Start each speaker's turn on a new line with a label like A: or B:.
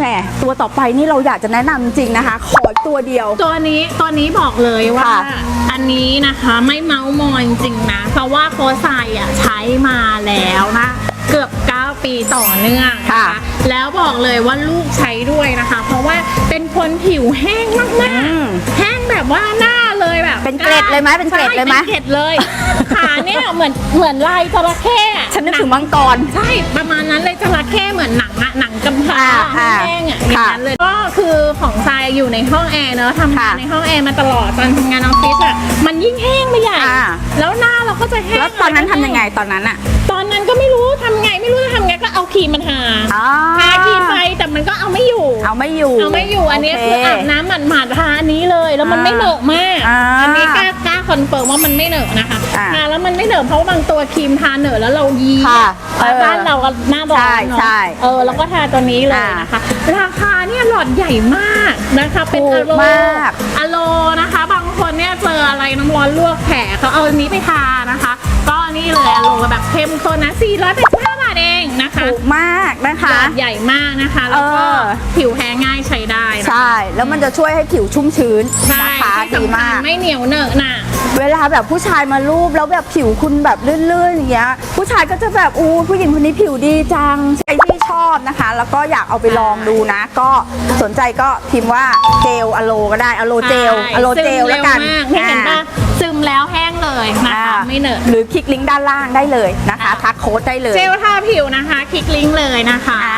A: แหมตัวต่อไปนี่เราอยากจะแนะนำจริงๆนะคะ ขอตัวเดียว
B: ตัวนี้ตัวนี้บอกเลยว่า
A: ค่ะ
B: อันนี้นะคะไม่เมาส์มอยจริงๆนะ เพราะว่าโค้ชไซอะใช้มาแล้วนะ เกือบ 9 ปีต่อเนื่องน
A: ค่ะ
B: แล้วบอกเลยว่าลูกใช้ด้วยนะคะ เพราะว่าเป็นคนผิวแห้งมาก
A: อืม
B: ๆ แห้งแบบว่าหน้า เลยแบบ
A: เป็นเกล็ดเลยไหมเป็นเกล็ดเลยไหม
B: ใช่เป็นเกล็ดเลย ขาเนี่ยเหมือนเหมือนลายจระเข้อะ
A: ฉันนึกถึงมังกร
B: ใช่ประมาณนั้นเลยจระเข้เหมือนหนังอะหนังกำพร้า
A: อ่า
B: แห้งๆอะอย่าง
A: ค่ะ
B: นั้นเลยก็คือของทรายอยู่ในห้องแอร์เนอะทำงาน
A: ค่ะ
B: ในห้องแอร์มาตลอดตอนทำงานออฟฟิศอะมันยิ่งแห้งไปใหญ่
A: อ่า
B: แล้วหน้าเราก็จะแห้ง
A: แล้วตอนนั้นทำยังไงตอนนั้นอะ
B: ตอนนั้นก็ไม่รู้ทำไงไม่รู้จะทำไงก็เอาครีมมาทา
A: อ๋อ
B: ทาครีมไปแต่มันก็เอาไม่อยู่
A: เอาไม่อยู่
B: เอาไม่อยู่อันนี้
A: โเคื
B: ออาบน้ำหมาดๆทาอันนี้เลย แล้วมัน
A: อ่า
B: ไม่เหนอะมาก
A: อ่า
B: อันนี้กล้ากล้า คอนเฟิร์มว่ามันไม่เหนอะนะคะ
A: อ่า
B: ทาแล้วมันไม่เหนอะเพราะว่าบางตัวครีมทาเหนอะแล้วเรายี
A: ค่ะ
B: เออ
A: เออ
B: บ้านเราก็หน้าร้อน
A: ใช่
B: เนาะ
A: ใช่
B: เออแล้วก็ทาตัวนี้เลย
A: อ่า
B: นะคะ ราคาเนี่ยหลอดใหญ่มากนะคะ เป็น
A: ถู
B: อะ
A: ก
B: โล
A: มาก
B: อะโลนะคะ บางคนเนี่ยเจออะไรน้ำร้อนลวกแผลเขาเอาอันนี้ไปทานะคะ ก็นี่เลยอะโลแบบเข้มข้นนะ485บาทเองนะคะ
A: ถูกมากนะคะ
B: หลอดใหญ่มากนะคะ แล้วก็
A: เออ
B: ผิวแพ้ง่ายใช้ได้นะ
A: ใช่ แล้วมันจะช่วยให้ผิวชุ่มชื้น
B: ใช่
A: นะคะ
B: ที่
A: ดี
B: สำคั
A: มา
B: ญ
A: ก
B: ไม่เหนียวเหนอะหนะ
A: เวลาแบบผู้ชายมารูปแล้วแบบผิวคุณแบบลื่นๆอย่างเงี้ยผู้ชายก็จะแบบอู้ผู้หญิงคนนี้ผิวดีจังใครที่ชอบนะคะ แล้วก็อยากเอาไปลองดูนะ ก็สนใจก็พิมพ์ว่าเจลอะโลก็ได้อะโลเจล
B: ใช่
A: อะโลเจล
B: ซึม
A: แล้วกัน
B: ร็มากไม่เห็นปะ
A: อ่า
B: ซึมแล้วแห้งเลยนะ
A: อ่า
B: คะไม่เหนอะ
A: หรือคลิกลิงก์ด้านล่างได้เลยนะคะ
B: อ่า
A: ทักโค้ดได้เลย
B: เจลทาผิวนะคะ คลิกลิงก์เลยนะคะ
A: อ่า